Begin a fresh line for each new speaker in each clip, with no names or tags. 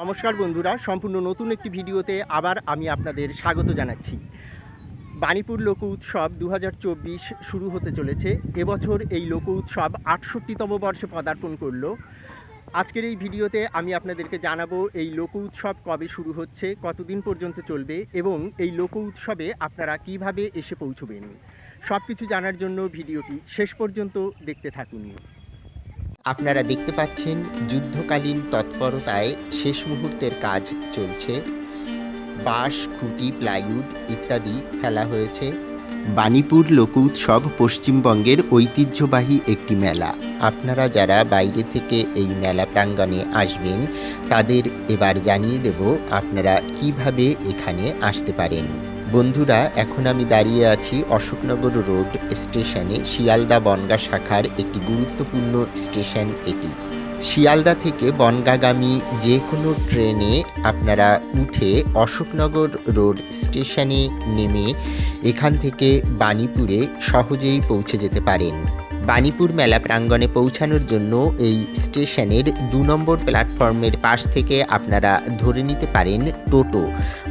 নমস্কার বন্ধুরা, সম্পূর্ণ নতুন একটি ভিডিওতে আবার আমি আপনাদের স্বাগত জানাচ্ছি। বাণীপুর লোক উৎসব দু হাজার চব্বিশ শুরু হতে চলেছে। এবছর এই লোক উৎসব আটষট্টিতম বর্ষে পদার্পণ করল। আজকের এই ভিডিওতে আমি আপনাদেরকে জানাব এই লোক উৎসব কবে শুরু হচ্ছে, কতদিন পর্যন্ত চলবে এবং এই লোক উৎসবে আপনারা কীভাবে এসে পৌঁছবেন। সব কিছু জানার জন্য ভিডিওটি শেষ পর্যন্ত দেখতে থাকুন।
আপনারা দেখতে পাচ্ছেন যুদ্ধকালীন তৎপরতায় শেষ মুহূর্তের কাজ চলছে। বাঁশ, খুঁটি, প্লাইউড ইত্যাদি ফেলা হয়েছে। বাণীপুর লোক উৎসব পশ্চিমবঙ্গের ঐতিহ্যবাহী একটি মেলা। আপনারা যারা বাইরে থেকে এই মেলা প্রাঙ্গণে আসবেন, তাদের এবার জানিয়ে দেব আপনারা কীভাবে এখানে আসতে পারেন। বন্ধুরা, এখন আমি দাঁড়িয়ে আছি অশোকনগর রোড স্টেশনে শিয়ালদা বনগা শাখার একটি গুরুত্বপূর্ণ স্টেশন এটি। শিয়ালদা থেকে বনগাগামী যে কোনো ট্রেনে আপনারা উঠে অশোকনগর রোড স্টেশনে নেমে এখান থেকে বাণীপুরে সহজেই পৌঁছে যেতে পারেন। বাণীপুর মেলা প্রাঙ্গণে পৌঁছানোর জন্য এই স্টেশনের দু নম্বর প্ল্যাটফর্মের পাশ থেকে আপনারা ধরে নিতে পারেন টোটো।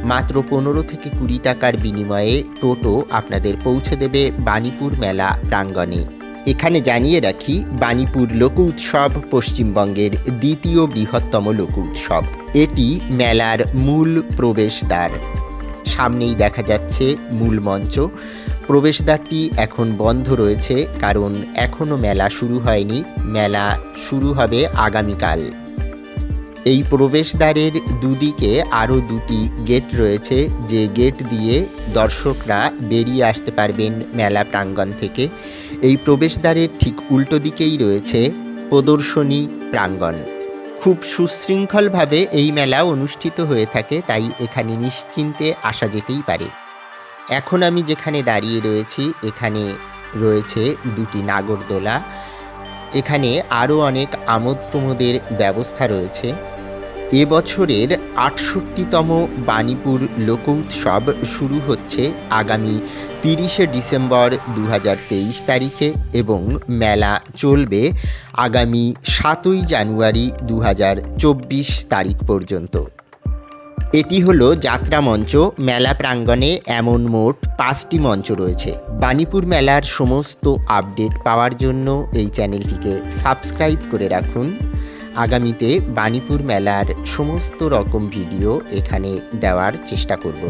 মাত্র পনেরো থেকে কুড়ি টাকার বিনিময়ে টোটো আপনাদের পৌঁছে দেবে বাণীপুর মেলা প্রাঙ্গণে। এখানে জানিয়ে রাখি, বাণীপুর লোক উৎসব পশ্চিমবঙ্গের দ্বিতীয় বৃহত্তম লোক উৎসব। এটি মেলার মূল প্রবেশদ্বার। সামনেই দেখা যাচ্ছে মূল মঞ্চ। প্রবেশদ্বারটি এখন বন্ধ রয়েছে, কারণ এখনও মেলা শুরু হয়নি। মেলা শুরু হবে আগামীকাল। এই প্রবেশদ্বারের দুদিকে আরও দুটি গেট রয়েছে, যে গেট দিয়ে দর্শকরা বেরিয়ে আসতে পারবেন মেলা প্রাঙ্গণ থেকে। এই প্রবেশদ্বারের ঠিক উল্টো দিকেই রয়েছে প্রদর্শনী প্রাঙ্গণ। খুব সুশৃঙ্খলভাবে এই মেলা অনুষ্ঠিত হয়ে থাকে, তাই এখানে নিশ্চিন্তে আসা যেতেই পারে। এখন আমি যেখানে দাঁড়িয়ে রয়েছি, এখানে রয়েছে দুটি নাগরদোলা। এখানে আরও অনেক আমোদ প্রমোদের ব্যবস্থা রয়েছে। এবছরের আটষট্টিতম বাণীপুর লোক উৎসব শুরু হচ্ছে আগামী তিরিশে ডিসেম্বর দু হাজার তেইশ তারিখে এবং মেলা চলবে আগামী সাতই জানুয়ারি দু হাজার চব্বিশ তারিখ পর্যন্ত। এটি হলো যাত্রা মঞ্চ, মেলা প্রাঙ্গণে এমন মোট পাঁচটি মঞ্চ রয়েছে। বাণীপুর মেলার সমস্ত আপডেট পাওয়ার জন্য এই চ্যানেলটিকে সাবস্ক্রাইব করে রাখুন। আগামীতে বাণীপুর মেলার সমস্ত রকম ভিডিও এখানে দেওয়ার চেষ্টা করব।